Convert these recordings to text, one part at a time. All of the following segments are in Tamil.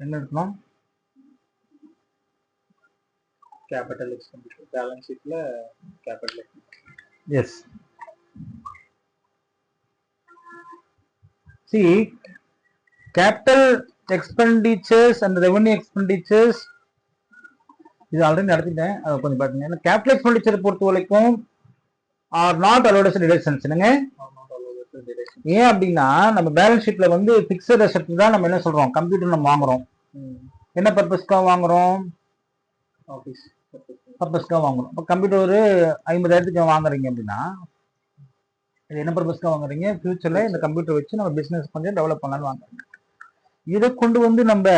என்ன எடுக்கணும் capital expenditure balance ஷீட்ல capital S C capital expenditures and revenue expenditures இது ஆல்ரெடி நடத்திட்டேன் அதை கொஞ்சம் பாருங்க. ஏன்னா கேபிட்டல் எக்ஸ்பெண்டிச்சர் பொறுத்த வரைக்கும் ஆர் நாட் அலோட் டிடக்ஷன்ஸ் என்னங்க? ஏன் அப்படின்னா நம்ம பேலன்ஸ் ஷீட்ல வந்து பிக்சட் அசெட் தான் நம்ம என்ன சொல்றோம்? கம்ப்யூட்டர் நம்ம வாங்குறோம். என்ன பர்பஸ்க்காக வாங்குறோம்? ஆஃபீஸ் பர்பஸ்க்காக வாங்குறோம். இப்போ கம்ப்யூட்டர் ஒரு ஐம்பதாயிரத்துக்கு வாங்குறீங்க அப்படின்னா இது என்ன பர்பஸ்க்காக வாங்குறீங்க? ஃபியூச்சர்ல இந்த கம்ப்யூட்டர் வச்சு நம்ம பிசினஸ் கொஞ்சம் டெவலப் பண்ணலாம்னு வாங்குறீங்க இதை கொண்டு வந்து நம்ம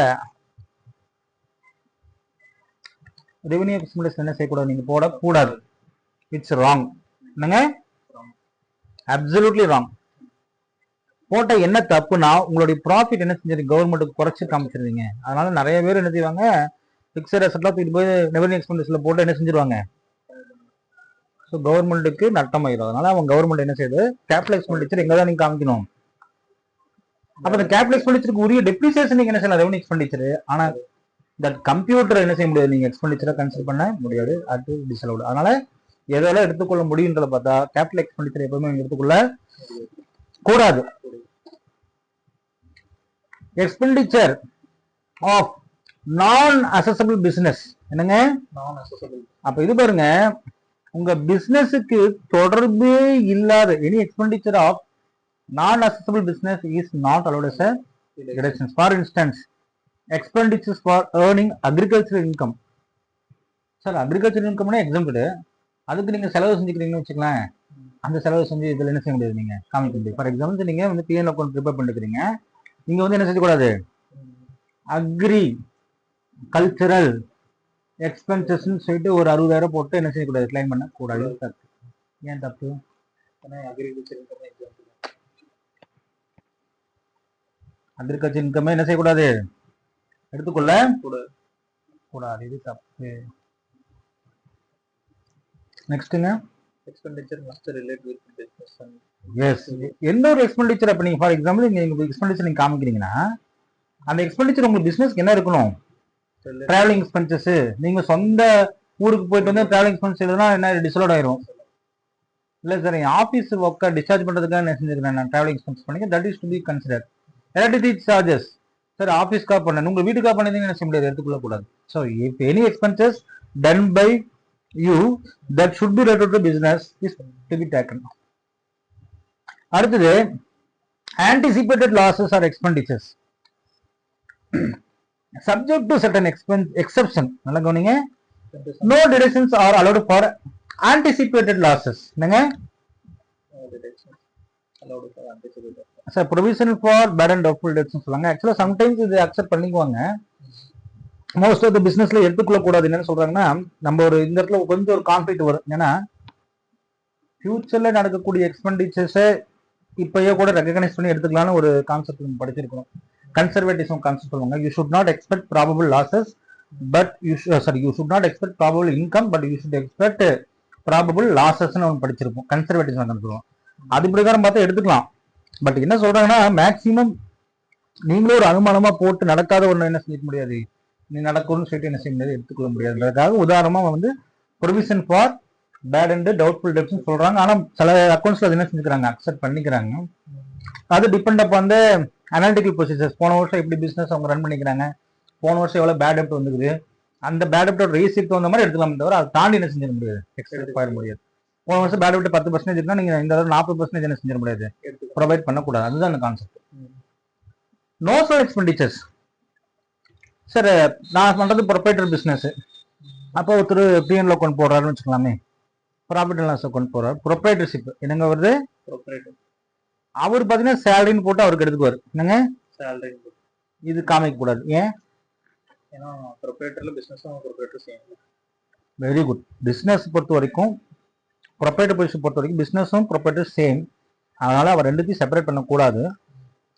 ரெவன்யூ எக்ஸ்பெண்டிச்சர் என்ன செய்யக்கூடாது? நீங்க போடக்கூடாது. இட்ஸ் ராங் என்னங்க? அப்சல்யூட்லி ராங் போட்ட என்ன தப்புனா உங்களுடைய ப்ராஃபிட் என்ன செஞ்சது கவர்மெண்ட்டுக்கு குறைச்சி காமிச்சிருந்தீங்க அதனால நிறைய பேர் என்ன செய்வாங்க பிக்சர் அசெட்லாம் தூக்கிட்டு போய் ரெவன்யூ எக்ஸ்பென்சஸில் போட்டு என்ன செஞ்சிருவாங்க? ஸோ கவர்மெண்ட்டுக்கு நட்டமாயிரும். அதனால அவங்க கவர்மெண்ட் என்ன செய்யுது? கேபிட்டல் எக்ஸ்பெண்டிச்சர் எங்கே தான் நீங்கள் காமிக்கணும். அப்போ இந்த கேபிட்டல் எக்ஸ்பெண்டிச்சருக்கு உரிய டெப்ரிசியேஷன் நீங்க என்ன செய்யலாம்? ரெவன்யூ எக்ஸ்பெண்டிச்சர் ஆனா தட் கம்ப்யூட்டர் என்ன செய்ய முடியாது? நீங்கள் எக்ஸ்பெண்டிச்சரை கன்சிடர் பண்ண முடியாது. அது டிசலவுட் அதனால எதெல்லாம் எடுத்துக்கொள்ள முடியுன்றத பார்த்தா கேபிட்டல் எக்ஸ்பெண்டிச்சர் எப்பவுமே எடுத்துக்கொள்ள கூடாது. Expenditure of non assessable business என்னங்க? நான் அசசபிள் அப்ப இது பாருங்க உங்க பிசினஸுக்கு தொடர்பே இல்லாத any expenditure of non assessable business is not allowed a deductions for instance expenditures for earning agriculture income sir agriculture இன்கம்னா example அதுக்கு நீங்க செலவு செஞ்சுக்கிறீங்கன்னு வச்சுக்கலாம் அந்த செலவு செஞ்சு இதில் என்ன செய்ய முடியாது நீங்க? காமிக்க முடியாது. ஃபார் எக்ஸாம்பிள் நீங்க வந்து பிஎன் அக்கௌண்ட் ப்ரிப்பேர் பண்ணிருக்கிறீங்க நீங்க வந்து என்ன செய்யக்கூடாது? அக்ரி கல்ச்சரல் எக்ஸ்பென்சஸ்ன்னு சொல்லிட்டு ஒரு அறுபதாயிரம் போட்டு என்ன செய்யக்கூடாது? கிளைம் பண்ண கூடாது தப்பு? ஏன் தப்பு அக்ரிகல்ச்சர் இன்கம் அக்ரிகல்ச்சர் என்ன செய்யக்கூடாது? எடுத்துக்கொள்ள கூடாது. இது தப்பு. நெக்ஸ்ட்டுங்க expenditure must relate with business and yes எந்த ஒரு எக்ஸ்பெண்டிச்சர் அப்ப நீங்க ஃபார் எக்ஸாம்பிள் நீங்க எக்ஸ்பெண்டிச்சர் நீங்க காமிக்கிறீங்கன்னா அந்த எக்ஸ்பெண்டிச்சர் உங்களுக்கு பிசினஸ்க்கு என்ன இருக்கணும்? டிராவலிங் எக்ஸ்பென்சஸ் நீங்க சொந்த ஊருக்கு போயிட்டு வந்து டிராவலிங் எக்ஸ்பென்ஸ் எழுதுனா என்ன டிசலோட் ஆயிரும். இல்ல சார் என் ஆஃபீஸ் ஒர்க்கை டிஸ்சார்ஜ் பண்றதுக்காக என்ன செஞ்சிருக்கேன் நான் டிராவலிங் எக்ஸ்பென்ஸ் பண்ணி that is to be consider electricity charges sir ஆஃபீஸ்க்காக பண்ணேன் உங்க வீட்டுக்காக என்ன செய்ய முடியாது எடுத்துக்கொள்ள கூடாது so if any expenses done by you that should be related to business is to be taken அடுத்தது anticipated losses or expenditures subject to certain expen exception நல்லா கவனிங்க no deductions are allowed for anticipated losses என்னங்க allowed for anticipated sir provision for bad and doubtful debts சொல்லுவாங்க ஆக்சுவலாக சம்டைம்ஸ் இது அக்செப்ட் பண்ணிக்குவாங்க மோஸ்ட் ஆஃப் த பிசினஸ்ல எடுத்துக்கொள்ள கூடாது என்னன்னு சொல்றாங்கன்னா நம்ம ஒரு இந்த இடத்துல கொஞ்சம் ஒரு கான்ஃபிளிக் வரும். ஏன்னா ஃபியூச்சர்ல நடக்கக்கூடிய எக்ஸ்பெண்டிச்சர்ஸை இப்பயே கூட ரெகனைஸ் பண்ணி எடுத்துக்கலாம்னு ஒரு கான்செப்ட் நம்ம படிச்சிருக்கோம் கன்சர்வேட்டிசம் கான்செப்ட் சொல்லுவாங்க. You should not expect probable losses but you sorry you should not expect probable income but you should expect probable லாசஸ்ன்னு ஒன்று படிச்சிருப்போம். கன்சர்வேட்டிசம் சொல்லுவோம். அது பிரகாரம் பார்த்தா எடுத்துக்கலாம். பட் என்ன சொல்றாங்கன்னா மேக்சிமம் நீங்களும் ஒரு அனுமானமா போட்டு நடக்காத ஒன்று என்ன செஞ்சிக்க முடியாது? நடக்கும்னு சொல்லிட்டு என்ன செய்ய முடியாது எடுத்துக்கொள்ள முடியாதுன்றதுக்காக உதாரணமா வந்து provision for bad and doubtful debts சொல்றாங்க. ஆனா சில அக்கௌண்ட்ஸ்ல அது என்ன செஞ்சுக்கிறாங்க அக்செப்ட் பண்ணிக்கிறாங்க. அது டிபெண்ட் அப்ப வந்து அனாலிட்டிக்கல் ப்ரொசீஜர்ஸ் போன வருஷம் எப்படி பிசினஸ் அவங்க ரன் பண்ணிக்கிறாங்க போன வருஷம் எவ்வளவு பேட் டெப்ட் வந்துக்குது. அந்த பேட் டெப்டோட ரேசிக்கு தகுந்த மாதிரி எடுத்துக்கலாம் தவிர அதை தாண்டி என்ன செஞ்சிட முடியாது. எக்ஸ்பெக்ட் பண்ண முடியாது. போன வருஷம் பேட் டெப்ட் பத்து பர்சன்டேஜ் இருந்தா நீங்க இந்த தடவை நாற்பது பர்சன்டேஜ் என்ன செஞ்சிட முடியாது. ப்ரொவைட் பண்ணக்கூடாது. அதுதான் அந்த கான்செப்ட் நோசல் எக்ஸ்பெண்டிச்சர்ஸ் சார் நான் பண்றது ப்ரொப்ரைட்டர் பிஸ்னஸ் அப்போ ஒருத்தர் பிஎன்ல அக்கௌண்ட் போடுறாருன்னு வச்சுக்கலாமே. ப்ராஃபிட் அண்ட் லாஸ் அக்கௌண்ட் போடுறாரு ப்ரொப்ரைட்டர்ஷிப் என்னங்க வருது? ப்ரொப்ரேட்டர் அவர் பார்த்தீங்கன்னா சேலரின்னு போட்டு அவருக்கு எடுத்துக்குவார். என்னங்க? சேலரி இது காமிக்க கூடாது ஏன்? ஏன்னா ப்ரொப்ரேட்டர்ல பிசினஸும் ப்ரொப்ரேட்டர் செய்யணும் வெரி குட் பிஸ்னஸ் பொறுத்த வரைக்கும் ப்ரொப்ரைட்டர் பொசிஷன் பொறுத்த வரைக்கும் பிஸ்னஸும் ப்ரொப்ரைட்டர் சேம் அதனால அவர் ரெண்டுத்தையும் செப்பரேட் பண்ணக்கூடாது.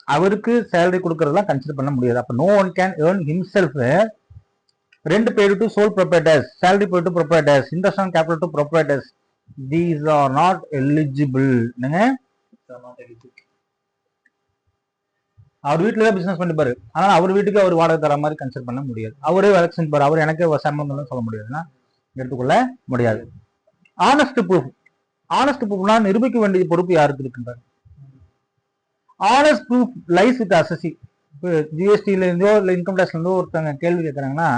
அவருக்கு சேலரி கொடுக்கறதெல்லாம் கன்சிடர் பண்ண முடியாது. அப்போ no one can earn himself ரெண்டு பேர் to sole proprietors salary paid to proprietors interest on capital to proprietors these are not eligible என்னங்க? அவர் வீட்டில் தான் பிஸ்னஸ் பண்ணிப்பாரு ஆனால் அவர் வீட்டுக்கு அவர் வாடகை தர மாதிரி கன்சிடர் பண்ண முடியாது. அவரே வேலைக்கு செஞ்சுப்பார் அவர் எனக்கே சம்பந்தம் சொல்ல முடியாதுன்னா எடுத்துக்கொள்ள முடியாது. ஆனஸ்ட் ப்ரூஃப் ஆனஸ்ட் ப்ரூஃப்னா நிரூபிக்க வேண்டிய பொறுப்பு யாருக்கு இருக்கின்றார் onus proof lies with assessee. இப்போ இருந்தோ இல்லை இன்கம் டேக்ஸ்ல இருந்தோ ஒருத்தவங்க கேள்வி கேட்கறாங்கன்னா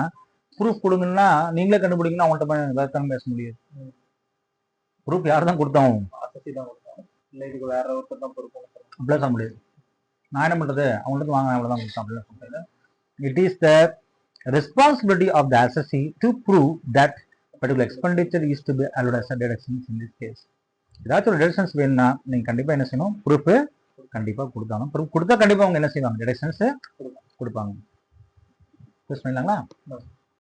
ப்ரூஃப் கொடுங்கன்னா நீங்களே கண்டுபிடிங்கன்னா அவங்கள்ட்ட வேற பேச முடியாது. ப்ரூஃப் யார் தான் கொடுத்தோம் அசசி தான் கொடுத்தாங்க இல்ல இதுக்கு வேற ஒருத்தர் தான் அப்படிலாம் சொல்ல முடியாது. நான் என்ன பண்றது? அவங்கள்ட்ட வாங்க அவ்வளவுதான் கொடுத்தேன் அப்படிலாம் சொல்ல முடியாது. It is the responsibility of the assessee to prove that particular expenditure is to be allowed as deductions in this case ஏதாச்சும் ஒரு டிடக்ஷன்ஸ் வேணும்னா நீங்க கண்டிப்பா என்ன செய்யணும்? ப்ரூஃப் கண்டிப்பா கொடுத்தாங்க கொடுத்தா கண்டிப்பா அவங்க என்ன செய்வாங்க? டிடக்ஷன்ஸு கொடுப்பாங்க. யூஸ் பண்ணிடலாங்களா?